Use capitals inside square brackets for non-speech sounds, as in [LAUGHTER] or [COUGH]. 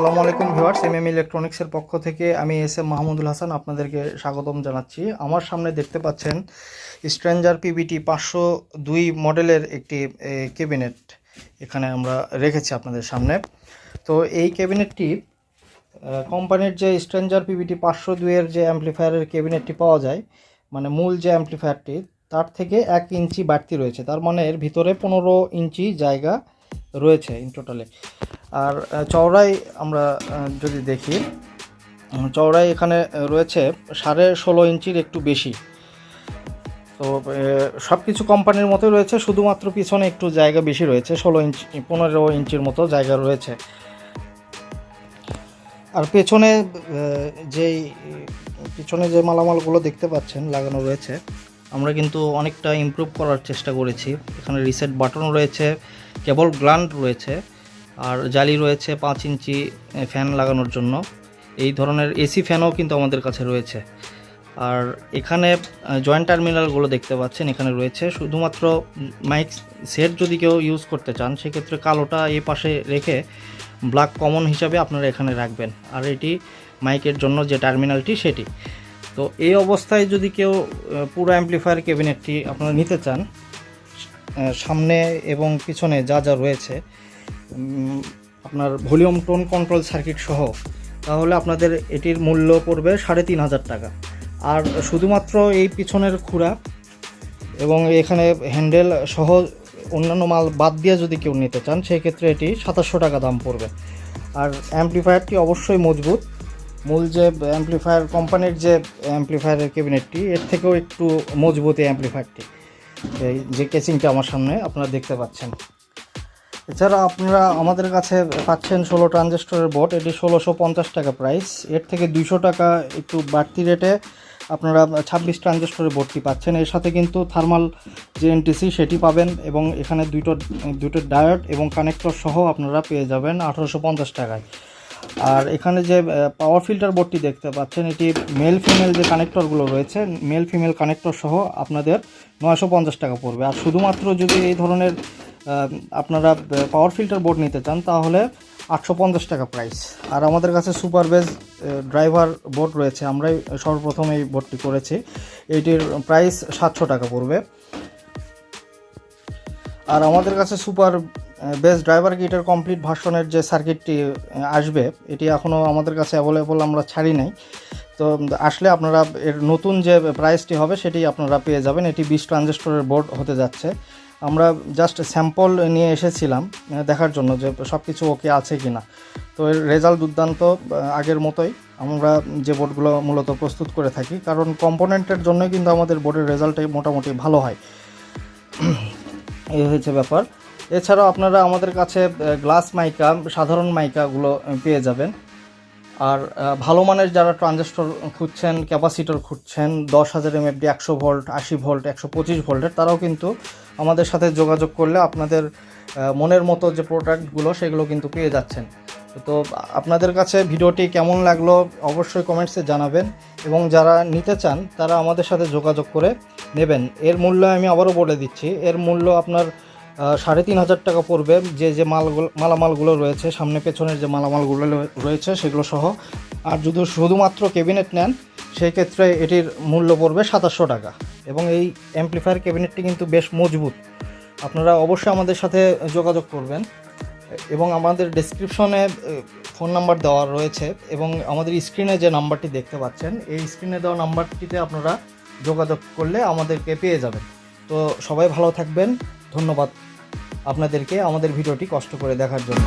আসসালামু আলাইকুম viewers M M ইলেকট্রনিক্সের পক্ষ থেকে আমি এস এম মাহমুদুল হাসান আপনাদেরকে স্বাগতম জানাচ্ছি। আমার সামনে দেখতে পাচ্ছেন স্ট্রেঞ্জার পিবিটি পাঁচশো দুই মডেলের একটি ক্যাবিনেট এখানে আমরা রেখেছি আপনাদের সামনে। তো এই ক্যাবিনেটটি কোম্পানির যে স্ট্রেঞ্জার পিবিটি পাঁচশো দুইয়ের যে অ্যাম্পলিফায়ারের ক্যাবিনেটটি পাওয়া যায় মানে মূল যে অ্যাম্পলিফায়ারটি তার থেকে এক ইঞ্চি বাড়তি রয়েছে। তার মানে এর ভিতরে পনেরো ইঞ্চি জায়গা রয়েছে ইন টোটালে আর চওড়াই আমরা যদি দেখি চওড়াই এখানে রয়েছে সাড়ে ষোলো ইঞ্চির একটু বেশি। তো সব কিছু কোম্পানির মতোই রয়েছে, শুধুমাত্র পিছনে একটু জায়গা বেশি রয়েছে, ষোলো ইঞ্চি, পনেরো ইঞ্চির মতো জায়গা রয়েছে। আর পেছনে যেই, পিছনে যে মালামালগুলো দেখতে পাচ্ছেন, লাগানো রয়েছে, আমরা কিন্তু অনেকটা ইমপ্রুভ করার চেষ্টা করেছি। এখানে রিসেট বাটন রয়েছে কেবল গ্লান্ড রয়েছে আর জালি রয়েছে পাঁচ ইঞ্চি ফ্যান লাগানোর জন্য। এই ধরনের এসি ফ্যানও কিন্তু আমাদের কাছে রয়েছে। আর এখানে জয়েন্ট টার্মিনালগুলো দেখতে পাচ্ছেন, এখানে রয়েছে। শুধুমাত্র মাইক সেট যদি কেউ ইউজ করতে চান, সেক্ষেত্রে কালোটা এই পাশে রেখে ব্ল্যাক কমন হিসাবে আপনারা এখানে রাখবেন। আর এটি মাইকের জন্য যে টার্মিনালটি, সেটি। তো এই অবস্থায় যদি কেউ পুরো অ্যাম্পলিফায়ার ক্যাবিনেটটি আপনারা নিতে চান সামনে এবং পিছনে যা যা রয়েছে আপনার ভলিউম টোন কন্ট্রোল সার্কিট সহ, তাহলে আপনাদের এটির মূল্য পড়বে সাড়ে তিন হাজার টাকা। আর শুধুমাত্র এই পিছনের খুঁড়া এবং এখানে হ্যান্ডেল সহ অন্যান্য মাল বাদ দিয়ে যদি কেউ নিতে চান সেই ক্ষেত্রে এটি সাতাশশো টাকা দাম পড়বে। আর অ্যাম্পলিফায়ারটি অবশ্যই মজবুত। মূল যে অ্যাম্পলিফায়ার কোম্পানির যে অ্যাম্পলিফায়ারের ক্যাবিনেটটি, এর থেকেও একটু মজবুত এই অ্যাম্পলিফায়ারটি। এই যে কেসিংটা আমার সামনে, আপনারা দেখতে পাচ্ছেন। এছাড়া আপনারা আমাদের কাছে পাচ্ছেন ষোলো ট্রানজিস্টরের বোর্ড এটি ষোলোশো পঞ্চাশ টাকা প্রাইস এর থেকে দুইশো টাকা একটু বাড়তি রেটে আপনারা ছাব্বিশ ট্রানজিস্টরের বোর্ডটি পাচ্ছেন। এর সাথে কিন্তু থার্মাল যে এনটিসি সেটি পাবেন এবং এখানে দুটো দুটো ডায়োড এবং কানেক্টর সহ আপনারা পেয়ে যাবেন আঠারোশো পঞ্চাশ টাকায়। আর এখানে যে পাওয়ার ফিল্টার বোর্ডটি দেখতে পাচ্ছেন, এটি মেল ফিমেল যে কানেক্টরগুলো রয়েছে মেল ফিমেল কানেক্টর সহ আপনাদের নয়শো পঞ্চাশ টাকা পড়বে। আর শুধুমাত্র যদি এই ধরনের আপনারা পাওয়ার ফিল্টার বোর্ড নিতে চান, তাহলে আটশো পঞ্চাশ টাকা প্রাইস আর আমাদের কাছে সুপার বেজ ড্রাইভার বোর্ড রয়েছে, আমরাই সর্বপ্রথম এই বোর্ডটি করেছি। এইটির প্রাইস সাতশো টাকা পড়বে। আর আমাদের কাছে সুপার বেস্ট ড্রাইভার কিটের কমপ্লিট ভার্সনের যে সার্কিটটি আসবে, এটি এখনও আমাদের কাছে অ্যাভেলেবল আমরা ছাড়ি নাই। তো আসলে আপনারা এর নতুন যে প্রাইসটি হবে, সেটি আপনারা পেয়ে যাবেন। এটি বিশ ট্রানজিস্টরের বোর্ড হতে যাচ্ছে। আমরা জাস্ট স্যাম্পল নিয়ে এসেছিলাম দেখার জন্য যে সব কিছু ওকে আছে কি না তো, এর রেজাল্ট দুর্দান্ত আগের মতোই। আমরা যে বোর্ডগুলো মূলত প্রস্তুত করে থাকি, কারণ কম্পোনেন্টের জন্যই কিন্তু আমাদের বোর্ডের রেজাল্টই মোটামুটি ভালো হয়। [COUGHS] এই হয়েছে ব্যাপার। এছাড়াও আপনারা আমাদের কাছে গ্লাস মাইকা, সাধারণ মাইকাগুলো পেয়ে যাবেন। আর ভালো মানের যারা ট্রানজিস্টর খুঁজছেন ক্যাপাসিটর খুঁজছেন, দশ হাজার এমএফডি একশো ভোল্ট আশি ভোল্ট একশো পঁচিশ ভোল্টের তারাও কিন্তু আমাদের সাথে যোগাযোগ করলে আপনাদের মনের মতো যে প্রোডাক্টগুলো সেগুলো কিন্তু পেয়ে যাচ্ছেন। তো, আপনাদের কাছে ভিডিওটি কেমন লাগল, অবশ্যই কমেন্টসে জানাবেন। এবং যারা নিতে চান, তারা আমাদের সাথে যোগাযোগ করে নেবেন। এর মূল্য আমি আবারও বলে দিচ্ছি। এর মূল্য আপনার সাড়ে তিন হাজার টাকা পড়বে। যে যে মালগুলো, মালামালগুলো রয়েছে, সামনে পেছনের যে মালামালগুলো রয়েছে, সেগুলো সহ। আর যদি শুধুমাত্র ক্যাবিনেট নেন সেই ক্ষেত্রে এটির মূল্য পড়বে সাতাশশো টাকা। এবং এই অ্যাম্পলিফায়ার ক্যাবিনেটটি কিন্তু বেশ মজবুত। আপনারা অবশ্যই আমাদের সাথে যোগাযোগ করবেন। এবং আমাদের ডেসক্রিপশনে ফোন নাম্বার দেওয়া রয়েছে। এবং আমাদের স্ক্রিনে যে নাম্বারটি দেখতে পাচ্ছেন, এই স্ক্রিনে দেওয়া নাম্বারটিতে আপনারা যোগাযোগ করলে আমাদেরকে পেয়ে যাবেন। তো সবাই ভালো থাকবেন। ধন্যবাদ। আপনাদেরকে আমাদের ভিডিওটি কষ্ট করে দেখার জন্য।